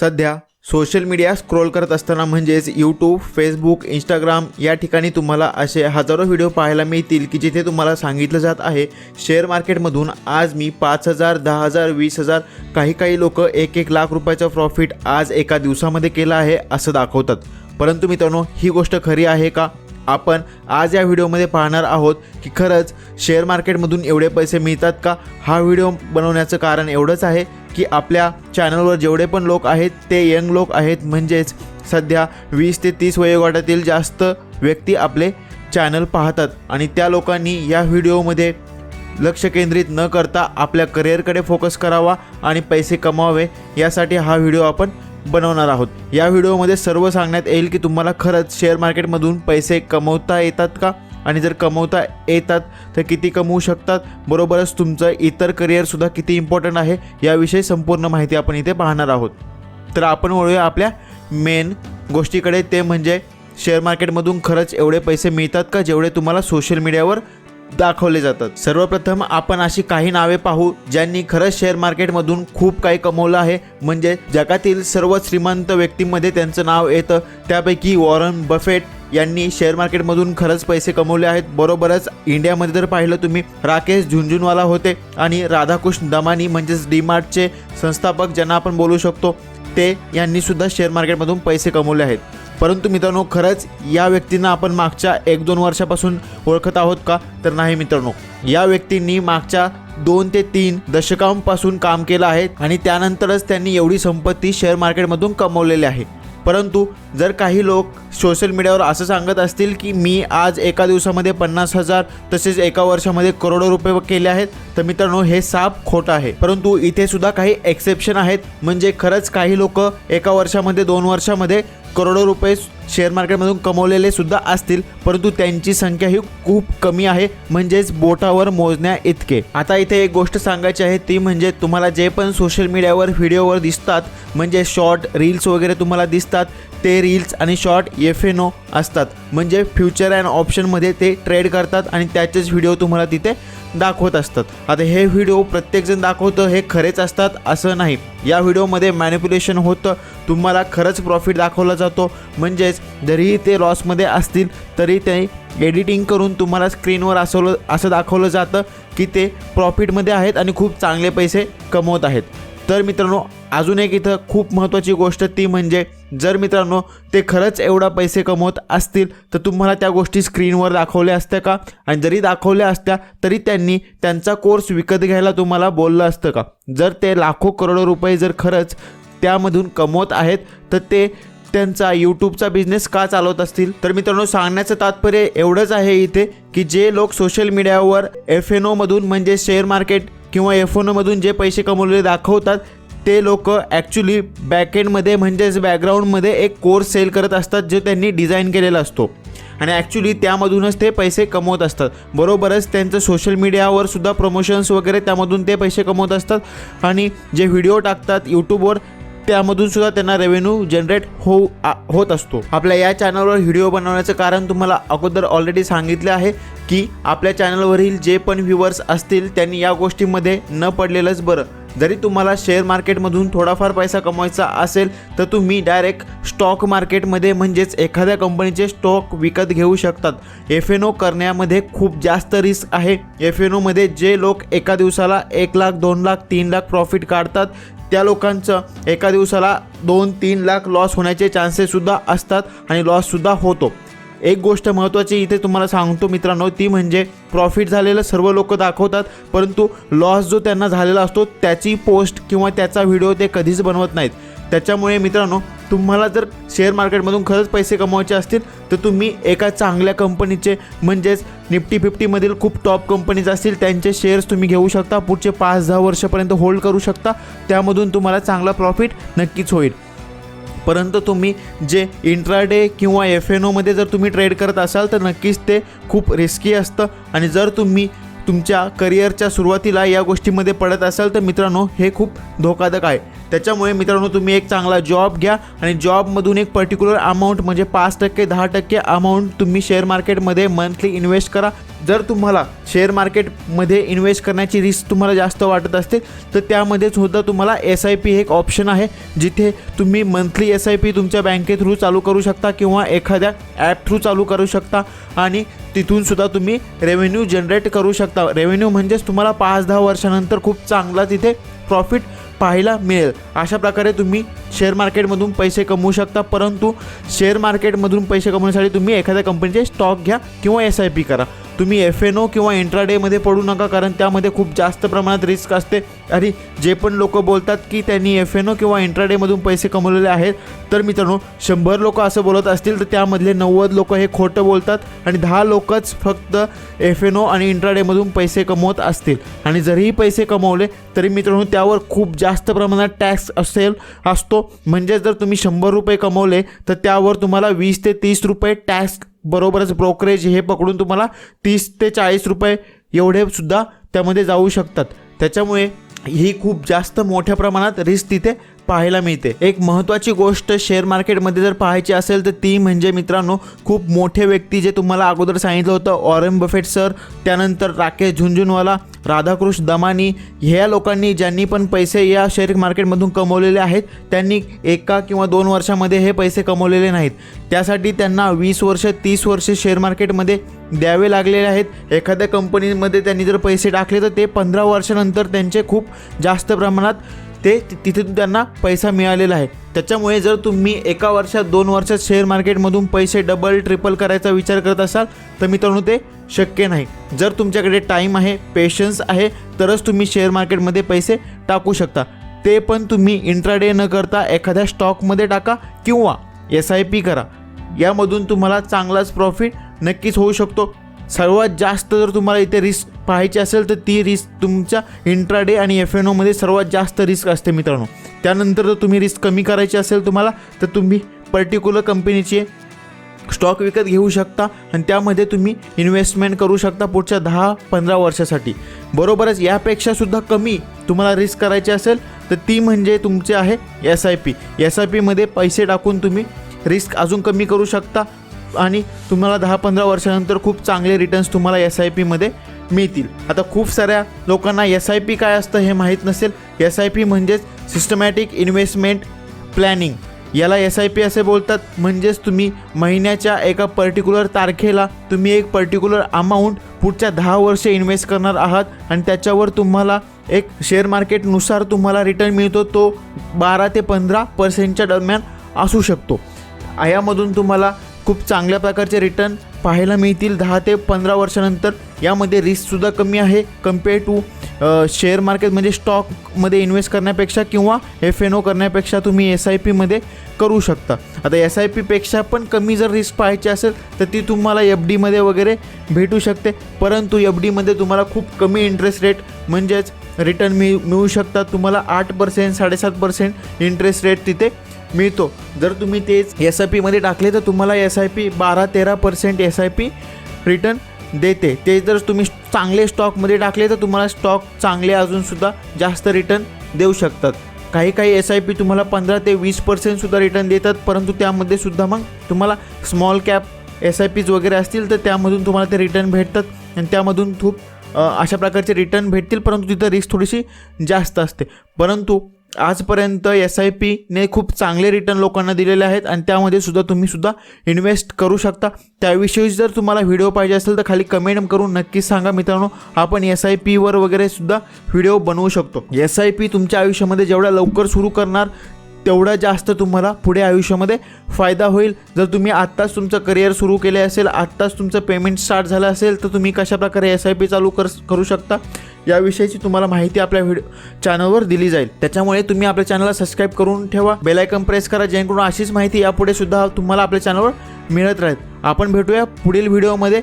सध्या social media scroll करत असताना म्हणजेच यूट्यूब फेसबुक इंस्टाग्राम या ठिकाणी तुम्हाला असे हजारो व्हिडिओ पाहायला मिळतील की जिथे तुम्हाला सांगितलं जात आहे शेअर मार्केटमधून आज मी पाच हजार दहा हजार वीस हजार काही काही लोक एक एक लाख रुपयाचं प्रॉफिट आज एका दिवसामध्ये केलं आहे असं दाखवतात. परंतु मित्रांनो ही गोष्ट खरी आहे का? आपण आज या व्हिडिओमध्ये पाहणार आहोत की खरंच शेअर मार्केटमधून एवढे पैसे मिळतात का? हा व्हिडिओ बनवण्याचं कारण एवढंच आहे की आपल्या चॅनलवर जेवढे पण लोक आहेत ते यंग लोक आहेत. म्हणजेच सध्या वीस ते तीस वयोगटातील जास्त व्यक्ती आपले चॅनल पाहतात. आणि त्या लोकांनी या व्हिडिओमध्ये लक्ष केंद्रित न करता आपल्या करिअरकडे फोकस करावा आणि पैसे कमावे यासाठी हा व्हिडिओ आपण बनवणार आहोत. या व्हिडिओमध्ये सर्व सांगण्यात येईल की तुम्हाला खरंच शेअर मार्केटमधून पैसे कमवता येतात का? आणि जर कमवता येतात तर किती कमवू शकतात? बरोबरच तुमचं इतर करिअरसुद्धा किती इम्पॉर्टंट आहे याविषयी संपूर्ण माहिती आपण इथे पाहणार आहोत. तर आपण वळूया आपल्या मेन गोष्टीकडे. ते म्हणजे शेअर मार्केटमधून खरंच एवढे पैसे मिळतात का जेवढे तुम्हाला सोशल मीडियावर दाखवले जातात? सर्वप्रथम आपण अशी काही नावे पाहू ज्यांनी खरंच शेअर मार्केटमधून खूप काही कमवलं आहे. म्हणजे जगातील सर्व श्रीमंत व्यक्तींमध्ये त्यांचं नाव येतं. त्यापैकी वॉरन बफेट यांनी शेअर मार्केटमधून खरंच पैसे कमवले आहेत. बरोबरच इंडियामध्ये जर पाहिलं तुम्ही राकेश झुंझुनवाला होते आणि राधाकृष्ण दमानी म्हणजेच डीमार्टचे संस्थापक ज्यांना आपण बोलू शकतो ते यांनी सुद्धा शेअर मार्केटमधून पैसे कमवले आहेत. परंतु मित्रांनो खरंच या व्यक्तींना आपण मागच्या एक दोन वर्षापासून ओळखत आहोत का? तर नाही मित्रांनो. या व्यक्तींनी मागच्या दोन ते तीन दशकांपासून काम केलं आहे आणि त्यानंतरच त्यांनी एवढी संपत्ती शेअर मार्केटमधून कमवलेली आहे. परंतु जर काही लोक सोशल मीडियावर असं सांगत असतील की मी आज एका दिवसामध्ये पन्नास हजार तसेच एका वर्षामध्ये करोडो रुपये केले आहेत तर मित्रांनो हे साप खोटं आहे. परंतु इथे सुद्धा काही एक्सेप्शन आहेत. म्हणजे खरंच काही लोक एका वर्षामध्ये दोन वर्षामध्ये करोडो रुपये शेअर मार्केटमधून कमवलेले सुद्धा असतील परंतु त्यांची संख्या ही खूप कमी आहे म्हणजेच बोटावर मोजण्या इतके. आता इथे एक गोष्ट सांगायची आहे ती म्हणजे तुम्हाला जे पण सोशल मीडियावर व्हिडिओवर दिसतात म्हणजे शॉर्ट रील्स वगैरे तुम्हाला दिसतात ते रील्स आणि शॉर्ट एफ एन ओ असतात. म्हणजे फ्युचर अँड ऑप्शनमध्ये ते ट्रेड करतात आणि त्याचेच व्हिडिओ तुम्हाला तिथे दाखवत असतात. आता हे व्हिडिओ प्रत्येकजण दाखवतं हे खरेच असतात असं नाही. या व्हिडिओमध्ये मॅनिप्युलेशन होतं तुम्हाला खरंच प्रॉफिट दाखवला जातो. म्हणजेच जरीही ते लॉसमध्ये असतील तरी ते एडिटिंग करून तुम्हाला स्क्रीनवर असवलं असं दाखवलं जातं की ते प्रॉफिटमध्ये आहेत आणि खूप चांगले पैसे कमवत आहेत. तर मित्रांनो अजून एक इथं खूप महत्त्वाची गोष्ट ती म्हणजे जर मित्रांनो ते खरंच एवढा पैसे कमवत असतील तर तुम्हाला त्या गोष्टी स्क्रीनवर दाखवल्या असत्या का? आणि जरी दाखवल्या असत्या तरी त्यांनी त्यांचा कोर्स विकत घ्यायला तुम्हाला बोललं असतं का? जर ते लाखो करोडो रुपये जर खरंच त्यामधून कमवत आहेत तर ते त्यांचा यूट्यूबचा बिझनेस का चालवत असतील? तर मित्रांनो सांगण्याचं तात्पर्य एवढंच आहे इथे की जे लोक सोशल मीडियावर एफ एन ओमधून म्हणजे शेअर मार्केट किंवा एफ एन ओमधून जे पैसे कमवलेले दाखवतात ते लोक ॲक्च्युली बॅकेंडमध्ये म्हणजेच बॅकग्राऊंडमध्ये एक कोर्स सेल करत असतात जे त्यांनी डिझाईन केलेला असतो. आणि ॲक्च्युली त्यामधूनच ते पैसे कमवत असतात. बरोबरच त्यांचं सोशल मीडियावर सुद्धा प्रमोशन्स वगैरे त्यामधून ते पैसे कमवत असतात. आणि जे व्हिडिओ टाकतात यूट्यूबवर त्यामधून सुद्धा त्यांना रेव्हेन्यू जनरेट होऊ आ- होत असतो. आपल्या या चॅनलवर व्हिडिओ बनवण्याचं कारण तुम्हाला अगोदर ऑलरेडी सांगितलं आहे की आपल्या चॅनलवरील जे पण व्ह्युअर्स असतील त्यांनी या गोष्टीमध्ये न पडलेलंच बरं. जरी तुम्हाला शेअर मार्केटमधून थोडाफार पैसा कमवायचा असेल तर तुम्ही डायरेक्ट स्टॉक मार्केटमध्ये म्हणजेच एखाद्या कंपनीचे स्टॉक विकत घेऊ शकतात. एफ एन ओ करण्यामध्ये खूप जास्त रिस्क आहे. एफ एन ओमध्ये जे लोक एका दिवसाला एक लाख दोन लाख तीन लाख प्रॉफिट काढतात त्या लोकांचं एका दिवसाला दोन तीन लाख लॉस होण्याचे चान्सेससुद्धा असतात आणि लॉससुद्धा होतो. एक गोष्ट महत्त्वाची इथे तुम्हाला सांगतो मित्रांनो ती म्हणजे प्रॉफिट झालेलं सर्व लोक दाखवतात परंतु लॉस जो त्यांना झालेला असतो त्याची पोस्ट किंवा त्याचा व्हिडिओ ते कधीच बनवत नाहीत. त्याच्यामुळे मित्रांनो तुम्हाला जर शेअर मार्केटमधून खरंच पैसे कमवायचे असतील तर तुम्ही एका चांगल्या कंपनीचे म्हणजेच निफ्टी फिफ्टीमधील खूप टॉप कंपनीज असतील त्यांचे शेअर्स तुम्ही घेऊ शकता. पुढचे पाच दहा वर्षापर्यंत होल्ड करू शकता. त्यामधून तुम्हाला चांगला प्रॉफिट नक्कीच होईल. परंतु तुम्ही जे इंट्राडे किंवा एफ एन ओमध्ये जर तुम्ही ट्रेड करत असाल तर नक्कीच ते खूप रिस्की असतं. आणि जर तुम्ही तुमच्या करिअरच्या सुरुवातीला या गोष्टीमध्ये पडत असाल तर मित्रांनो हे खूप धोकादायक आहे. त्याच्यामुळे मित्रांनो तुम्ही एक चांगला जॉब घ्या आणि जॉबमधून एक पर्टिक्युलर अमाऊंट म्हणजे पाच टक्के दहा टक्के अमाऊंट तुम्ही शेअर मार्केटमध्ये मंथली इन्व्हेस्ट करा. जर तुम्हाला शेअर मार्केटमध्ये इन्व्हेस्ट करण्याची रिस्क तुम्हाला जास्त वाटत असते तर त्यामध्येच सुद्धा तुम्हाला एस आय पी हे एक ऑप्शन आहे जिथे तुम्ही मंथली एस आय पी तुमच्या बँके थ्रू चालू करू शकता किंवा एखाद्या ॲप थ्रू चालू करू शकता. आणि तिथून सुद्धा तुम्ही रेव्हेन्यू जनरेट करू शकता. रेव्हेन्यू म्हणजेच तुम्हाला पाच दहा वर्षानंतर खूप चांगला तिथे प्रॉफिट पाहायला मिळेल. अशा प्रकारे तुम्ही शेअर मार्केटमधून पैसे कमवू शकता परंतु शेअर मार्केटमधून पैसे कमवण्यासाठी तुम्ही एखाद्या कंपनीचे स्टॉक घ्या किंवा एस आय पी करा. तुम्ही एफ एन ओ किंवा इंट्राडेमध्ये पडू नका कारण त्यामध्ये खूप जास्त प्रमाणात रिस्क असते. आणि जे पण लोक बोलतात की त्यांनी एफ एन ओ किंवा इंट्राडेमधून पैसे कमवलेले आहेत तर मित्रांनो शंभर लोक असं बोलत असतील तर त्यामधले नव्वद लोक हे खोटं बोलतात आणि दहा लोकच फक्त एफ एन ओ आणि इंट्राडेमधून पैसे कमवत असतील. आणि जरीही पैसे कमवले तरी मित्रांनो त्यावर खूप जास्त प्रमाणात टॅक्स असेल असतो. म्हणजे जर तुम्ही शंभर रुपये कमवले तर त्यावर तुम्हाला वीस ते तीस रुपये टॅक्स बरोबरच ब्रोकरेज हे पकडून तुम्हाला तीस ते चाळीस रुपये एवढे सुद्धा त्यामध्ये जाऊ शकतात. त्याच्यामुळे ही खूप जास्त मोठ्या प्रमाणात रिस्क तिथे पाहायला मिळते. एक महत्त्वाची गोष्ट शेअर मार्केटमध्ये जर पाहायची असेल तर ती म्हणजे मित्रांनो खूप मोठे व्यक्ती जे तुम्हाला अगोदर सांगितलं होतं ऑरेन बफेट सर त्यानंतर राकेश झुंझुनवाला राधाकृष्ण दमानी ह्या लोकांनी ज्यांनी पण पैसे या शेअर मार्केटमधून कमवलेले आहेत त्यांनी एका किंवा दोन वर्षामध्ये हे पैसे कमवलेले नाहीत. त्यासाठी त्यांना वीस वर्ष तीस वर्ष शेअर मार्केटमध्ये द्यावे लागलेले आहेत. एखाद्या कंपनीमध्ये त्यांनी जर पैसे टाकले तर ते पंधरा वर्षानंतर त्यांचे खूप जास्त प्रमाणात ते ति- तिथून त्यांना पैसा मिळालेला आहे. त्याच्यामुळे जर तुम्ही एका वर्षात दोन वर्षात शेअर मार्केटमधून पैसे डबल ट्रिपल करायचा विचार करत असाल तर मित्रांनो ते शक्य नाही. जर तुमच्याकडे टाईम आहे पेशन्स आहे तरच तुम्ही शेअर मार्केटमध्ये पैसे टाकू शकता. ते पण तुम्ही इंट्राडे न करता एखाद्या स्टॉकमध्ये टाका किंवा एस आय पी करा. यामधून तुम्हाला चांगलाच प्रॉफिट नक्कीच होऊ शकतो. सर्वात जास्त जर तुम्हाला इथे रिस्क पाहायची असेल तर ती रिस्क तुमच्या इंट्राडे आणि एफ एन ओमध्ये सर्वात जास्त रिस्क असते मित्रांनो. त्यानंतर जर तुम्ही रिस्क कमी करायची असेल तुम्हाला तर तुम्ही पर्टिक्युलर कंपनीचे स्टॉक विकत घेऊ शकता आणि त्यामध्ये तुम्ही इन्व्हेस्टमेंट करू शकता पुढच्या दहा पंधरा वर्षासाठी. बरोबरच यापेक्षासुद्धा कमी तुम्हाला रिस्क करायची असेल तर ती म्हणजे तुमचे आहे S I P S I पीमध्ये पैसे टाकून तुम्ही रिस्क अजून कमी करू शकता आणि तुम्हाला दहा पंधरा वर्षानंतर खूप चांगले रिटर्न्स तुम्हाला एस आय पीमध्ये मिळतील. आता खूप साऱ्या लोकांना एस आय पी काय असतं हे माहीत नसेल. एस आय पी म्हणजेच सिस्टमॅटिक इन्व्हेस्टमेंट प्लॅनिंग याला एस आय पी असे बोलतात म्हणजेच तुम्ही महिन्याच्या एका पर्टिक्युलर तारखेला तुम्ही एक पर्टिक्युलर अमाऊंट पुढच्या दहा वर्ष इन्व्हेस्ट करणार आहात आणि त्याच्यावर तुम्हाला एक शेअर मार्केटनुसार तुम्हाला रिटर्न मिळतो तो बारा ते पंधरा पर्सेंटच्या दरम्यान असू शकतो. यामधून तुम्हाला खूप चांगल्या प्रकारचे रिटर्न पाहायला मिळतील. दहा ते पंधरा वर्षानंतर यामध्ये रिस्कसुद्धा कमी आहे कंपेअर टू शेअर मार्केट म्हणजे स्टॉकमध्ये इन्व्हेस्ट करण्यापेक्षा किंवा एफ एन ओ करण्यापेक्षा तुम्ही एस आय पीमध्ये करू शकता. आता एस आय पीपेक्षा पण कमी जर रिस्क पाहायची असेल तर ती तुम्हाला एफ डीमध्ये वगैरे भेटू शकते. परंतु एफ डीमध्ये तुम्हाला खूप कमी इंटरेस्ट रेट म्हणजेच रिटर्न मिळ मिळू शकतात. तुम्हाला आठ पर्सेंट साडेसात पर्सेंट इंटरेस्ट रेट तिथे मिळतो. जर तुम्ही तेच एस आय पीमध्ये टाकले तर तुम्हाला एस आय पी बारा तेरा percent S I P return देते. ते जर तुम्ही चांगले स्टॉकमध्ये टाकले तर तुम्हाला स्टॉक चांगले अजूनसुद्धा जास्त रिटर्न देऊ शकतात. काही काही एस आय पी तुम्हाला पंधरा ते वीस पर्सेंटसुद्धा रिटर्न देतात परंतु त्यामध्ये सुद्धा मग तुम्हाला small cap S I Ps वगैरे असतील तर त्यामधून तुम्हाला ते रिटर्न भेटतात आणि त्यामधून खूप अशा प्रकारचे रिटर्न भेटतील परंतु तिथं रिस्क थोडीशी जास्त असते. परंतु आजपर्यंत एस आय पीने खूप चांगले रिटर्न लोकांना दिलेले आहेत आणि त्यामध्ये सुद्धा तुम्ही सुद्धा इन्व्हेस्ट करू शकता. त्याविषयी जर तुम्हाला व्हिडिओ पाहिजे असेल तर खाली कमेंट करून नक्कीच सांगा. मित्रांनो आपण एस आय पीवर वगैरे सुद्धा व्हिडिओ बनवू शकतो. एस आय पी तुमच्या आयुष्यामध्ये जेवढ्या लवकर सुरू करणार तेवढा जास्त तुम्हाला पुढे आयुष्यामध्ये फायदा होईल. जर तुम्ही आत्ताच तुमचं करिअर सुरू केले असेल आत्ताच तुमचं पेमेंट स्टार्ट झालं असेल तर तुम्ही कशाप्रकारे एस आय पी चालू कर करू शकता? याविषयीची तुम्हाला माहिती आपल्या व्हिडिओ चॅनलवर दिली जाईल. त्याच्यामुळे तुम्ही आपल्या चॅनलला सबस्क्राईब करून ठेवा. बेलायकन प्रेस करा जेणेकरून अशीच माहिती यापुढे सुद्धा तुम्हाला आपल्या चॅनलवर मिळत राहील. आपण भेटूया पुढील व्हिडिओमध्ये